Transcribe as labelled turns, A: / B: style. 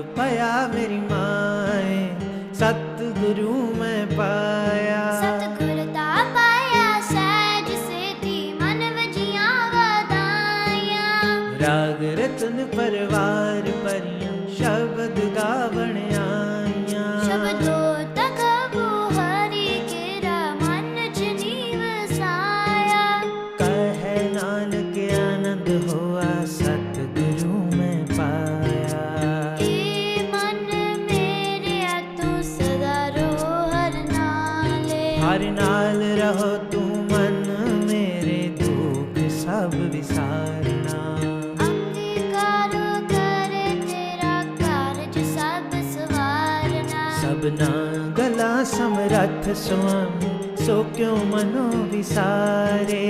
A: ਦੁੱਧ ਪਿਆ ਮੇਰੀ ਮਾਏ ਸਤਿਗੁਰੂ ਮੈਂ ਪਾਇਆ।
B: ਸਤਿਗੁਰ ਦਾ ਪਾਇਆ ਸਹਿਜ ਸੇਤੀ ਮਨ ਵਜੀਆਂ ਵਧਾਈਆਂ
A: ਰਾਗ ਰਤਨ ਪਰਵਾਰ ਪਰੀਆਂ ਸ਼ਬਦ ਗਾਵਣ
B: ਹਰ ਨਾਲ
A: ਰਹੋ ਤੂੰ ਮਨ ਮੇਰੇ ਦੁੱਖ ਸਭ ਵਿਸਾਰਨਾ।
B: ਅੰਗੀਕਾਰ ਕਰੇ ਤੇਰਾ ਕਾਰਜ ਸਭ ਸਵਾਰਨਾ।
A: ਸਭਨਾ ਗਲਾ ਸਮਰੱਥ ਸੁਆਮੀ ਸੋ ਕਿਉ ਮਨੋ ਵਿਸਾਰੇ?